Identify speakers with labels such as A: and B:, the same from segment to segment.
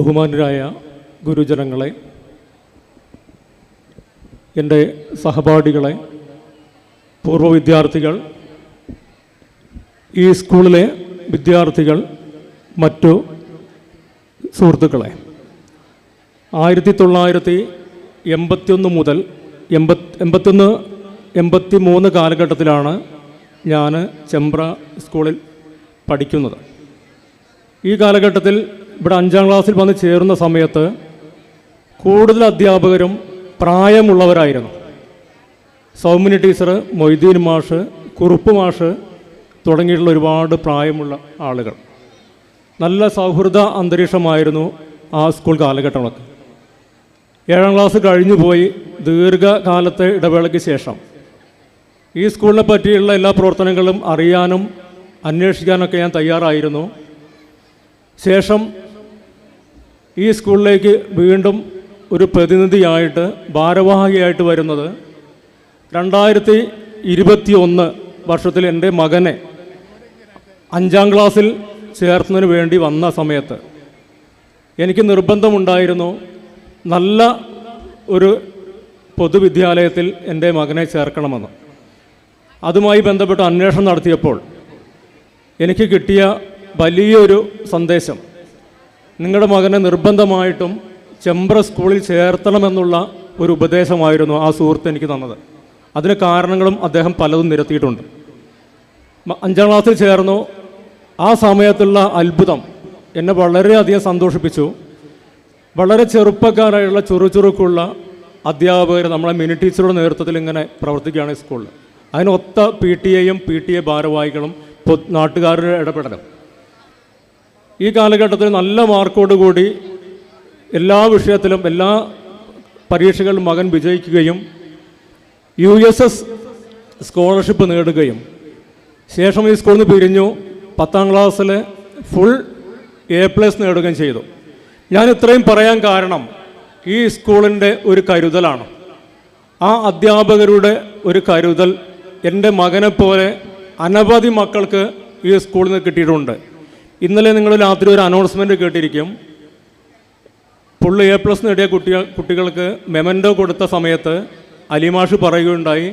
A: ബഹുമാനരായ ഗുരുജനങ്ങളെ എന്റെ സഹപാഠികളെ പൂർവ വിദ്യാർത്ഥികൾ ഈ സ്കൂളിലെ വിദ്യാർത്ഥികൾ മറ്റു സുഹൃത്തുക്കളെ. ആയിരത്തി തൊള്ളായിരത്തി എൺപത്തിയൊന്ന് മുതൽ എൺപത്തി എൺപത്തൊന്ന് എൺപത്തി മൂന്ന് കാലഘട്ടത്തിലാണ് ഞാൻ ചെമ്പ്ര സ്കൂളിൽ പഠിക്കുന്നത്. ഈ കാലഘട്ടത്തിൽ ഇവിടെ അഞ്ചാം ക്ലാസ്സിൽ വന്ന് ചേരുന്ന സമയത്ത് കൂടുതൽ അധ്യാപകരും പ്രായമുള്ളവരായിരുന്നു. സൗമിനി ടീച്ചർ മൊയ്തീൻ മാഷ് കുറുപ്പ് മാഷ് തുടങ്ങിയിട്ടുള്ള ഒരുപാട് പ്രായമുള്ള ആളുകൾ. നല്ല സൗഹൃദ അന്തരീക്ഷമായിരുന്നു ആ സ്കൂൾ കാലഘട്ടങ്ങളൊക്കെ. ഏഴാം ക്ലാസ് കഴിഞ്ഞു പോയി ദീർഘകാലത്തെ ഇടവേളയ്ക്ക് ശേഷം. ഈ സ്കൂളിനെ പറ്റിയുള്ള എല്ലാ പ്രവർത്തനങ്ങളും അറിയാനും അന്വേഷിക്കാനൊക്കെ ഞാൻ തയ്യാറായിരുന്നു. ശേഷം ഈ സ്കൂളിലേക്ക് വീണ്ടും ഒരു പ്രതിനിധിയായിട്ട് ഭാരവാഹിയായിട്ട് വരുന്നത് രണ്ടായിരത്തി ഇരുപത്തി ഒന്ന് വർഷത്തിൽ എന്റെ മകനെ അഞ്ചാം ക്ലാസ്സിൽ ചേർത്തതിന് വേണ്ടി വന്ന സമയത്ത് എനിക്ക് നിർബന്ധമുണ്ടായിരുന്നു നല്ല ഒരു പൊതുവിദ്യാലയത്തിൽ എന്റെ മകനെ ചേർക്കണമെന്ന്. അതുമായി ബന്ധപ്പെട്ട് അന്വേഷണം നടത്തിയപ്പോൾ എനിക്ക് കിട്ടിയ വലിയൊരു സന്ദേശം നിങ്ങളുടെ മകനെ നിർബന്ധമായിട്ടും ചെമ്പ്ര സ്കൂളിൽ ചേർത്തണമെന്നുള്ള ഒരു ഉപദേശമായിരുന്നു ആ സുഹൃത്ത് എനിക്ക് തന്നത്. അതിന് കാരണങ്ങളും അദ്ദേഹം പലതും നിരത്തിയിട്ടുണ്ട്. അഞ്ചാം ക്ലാസ്സിൽ ചേർന്നു. ആ സമയത്തുള്ള അത്ഭുതം എന്നെ വളരെയധികം സന്തോഷിപ്പിച്ചു. വളരെ ചെറുപ്പക്കാരായുള്ള ചുറുചുറുക്കുള്ള അധ്യാപകർ നമ്മളെ മിനി ടീച്ചറുടെ നേതൃത്വത്തിൽ ഇങ്ങനെ പ്രവർത്തിക്കുകയാണ് സ്കൂളിൽ. അതിനൊത്ത പി ടി എയും പി ടി എ ഭാരവാഹികളും നാട്ടുകാരുടെ ഇടപെടലും. ഈ കാലഘട്ടത്തിൽ നല്ല മാർക്കോടുകൂടി എല്ലാ വിഷയത്തിലും എല്ലാ പരീക്ഷകളിലും മകൻ വിജയിക്കുകയും യു എസ് എസ് സ്കോളർഷിപ്പ് നേടുകയും ശേഷം ഈ സ്കൂളിൽ നിന്ന് പിരിഞ്ഞു പത്താം ക്ലാസ്സിൽ ഫുൾ എ പ്ലസ് നേടുകയും ചെയ്തു. ഞാൻ ഇത്രയും പറയാൻ കാരണം ഈ സ്കൂളിന്റെ ഒരു കരുതലാണ്. ആ അധ്യാപകരുടെ ഒരു കരുതൽ എന്റെ മകനെപ്പോലെ പോലെ അനവധി മക്കൾക്ക് ഈ സ്കൂളിൽ നിന്ന് കിട്ടിയിട്ടുണ്ട്. ഇന്നലെ നിങ്ങൾ രാത്രി ഒരു അനൗൺസ്മെന്റ് കേട്ടിരിക്കും. പുള്ളി എ പ്ലസ് നേടിയ കുട്ടികൾ കുട്ടികൾക്ക് മെമന്റോ കൊടുത്ത സമയത്ത് അലിമാഷ് പറയുകയുണ്ടായി.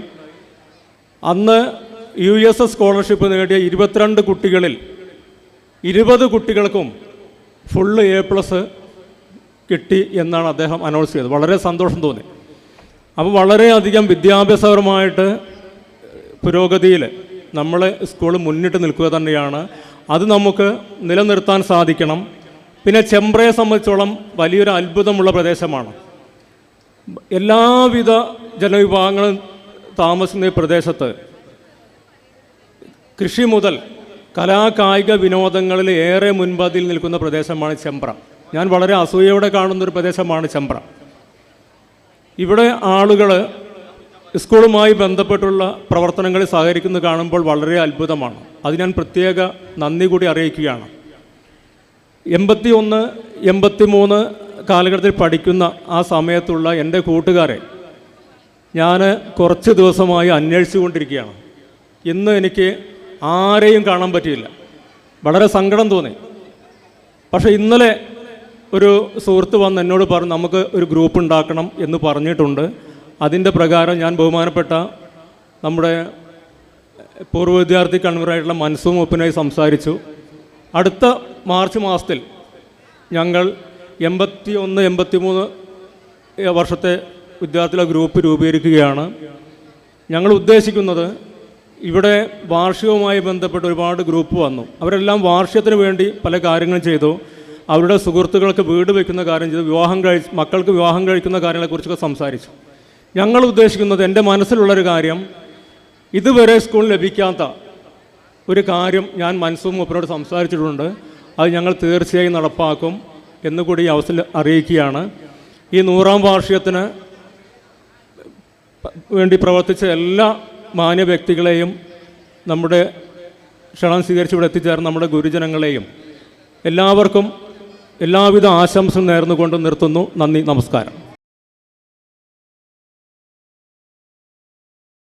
A: അന്ന് യു എസ് എസ് സ്കോളർഷിപ്പ് നേടിയ ഇരുപത്തിരണ്ട് കുട്ടികളിൽ ഇരുപത് കുട്ടികൾക്കും ഫുള്ള് എ പ്ലസ് കിട്ടി എന്നാണ് അദ്ദേഹം അനൗൺസ് ചെയ്തത്. വളരെ സന്തോഷം തോന്നി. അപ്പോൾ വളരെയധികം വിദ്യാഭ്യാസപരമായിട്ട് പുരോഗതിയിൽ നമ്മൾ സ്കൂൾ മുന്നിട്ട് നിൽക്കുക തന്നെയാണ്. അത് നമുക്ക് നിലനിർത്താൻ സാധിക്കണം. പിന്നെ ചെമ്പ്രയെ സംബന്ധിച്ചോളം വലിയൊരു അത്ഭുതമുള്ള പ്രദേശമാണ്. എല്ലാവിധ ജനവിഭാഗങ്ങളും താമസിക്കുന്ന ഈ പ്രദേശത്ത് കൃഷി മുതൽ കലാകായിക വിനോദങ്ങളിൽ ഏറെ മുൻപതിൽ നിൽക്കുന്ന പ്രദേശമാണ് ചെമ്പ്ര. ഞാൻ വളരെ അസൂയയോടെ കാണുന്നൊരു പ്രദേശമാണ് ചെമ്പ്ര. ഇവിടെ ആളുകൾ സ്കൂളുമായി ബന്ധപ്പെട്ടുള്ള പ്രവർത്തനങ്ങളിൽ സഹകരിക്കുന്നത് കാണുമ്പോൾ വളരെ അത്ഭുതമാണ്. അത് ഞാൻ പ്രത്യേക നന്ദി കൂടി അറിയിക്കുകയാണ്. എൺപത്തി ഒന്ന് എൺപത്തി മൂന്ന് കാലഘട്ടത്തിൽ പഠിക്കുന്ന ആ സമയത്തുള്ള എന്റെ കൂട്ടുകാരെ ഞാൻ കുറച്ച് ദിവസമായി അന്വേഷിച്ചുകൊണ്ടിരിക്കുകയാണ്. ഇന്ന് എനിക്ക് ആരെയും കാണാൻ പറ്റിയില്ല. വളരെ സങ്കടം തോന്നി. പക്ഷേ ഇന്നലെ ഒരു സുഹൃത്ത് വന്ന് എന്നോട് പറഞ്ഞു നമുക്ക് ഒരു ഗ്രൂപ്പ് ഉണ്ടാക്കണം എന്ന് പറഞ്ഞിട്ടുണ്ട്. അതിന്റെ പ്രകാരം ഞാൻ ബഹുമാനപ്പെട്ട നമ്മുടെ പൂർവ വിദ്യാർത്ഥി കൺവീനറായിട്ടുള്ള മനസ്സും ഒപ്പിനായി സംസാരിച്ചു. അടുത്ത മാർച്ച് മാസത്തിൽ ഞങ്ങൾ എൺപത്തി ഒന്ന് എൺപത്തി മൂന്ന് വർഷത്തെ വിദ്യാർത്ഥികളെ ഗ്രൂപ്പ് രൂപീകരിക്കുകയാണ്. ഞങ്ങൾ ഉദ്ദേശിക്കുന്നത് ഇവിടെ വാർഷികവുമായി ബന്ധപ്പെട്ട് ഒരുപാട് ഗ്രൂപ്പ് വന്നു. അവരെല്ലാം വാർഷികത്തിന് വേണ്ടി പല കാര്യങ്ങളും ചെയ്തു. അവരുടെ സുഹൃത്തുക്കൾക്ക് വീട് വയ്ക്കുന്ന കാര്യം ചെയ്തു. വിവാഹം കഴി മക്കൾക്ക് വിവാഹം കഴിക്കുന്ന കാര്യങ്ങളെക്കുറിച്ചൊക്കെ സംസാരിച്ചു. ഞങ്ങൾ ഉദ്ദേശിക്കുന്നത് എന്റെ മനസ്സിലുള്ളൊരു കാര്യം ഇതുവരെ സ്കൂൾ ലഭിക്കാത്ത ഒരു കാര്യം ഞാൻ മനസ്സും മൂപ്പനോട് സംസാരിച്ചിട്ടുണ്ട്. അത് ഞങ്ങൾ തീർച്ചയായും നടപ്പാക്കും എന്നുകൂടി ഈ അവസരം അറിയിക്കുകയാണ്. ഈ നൂറാം വാർഷികത്തിന് വേണ്ടി പ്രവർത്തിച്ച എല്ലാ മാന്യ വ്യക്തികളെയും നമ്മുടെ ക്ഷണം സ്വീകരിച്ച് ഇവിടെ എത്തിച്ചേർന്ന നമ്മുടെ ഗുരുജനങ്ങളെയും എല്ലാവർക്കും എല്ലാവിധ ആശംസ നേർന്നുകൊണ്ട് നിർത്തുന്നു. നന്ദി നമസ്കാരം.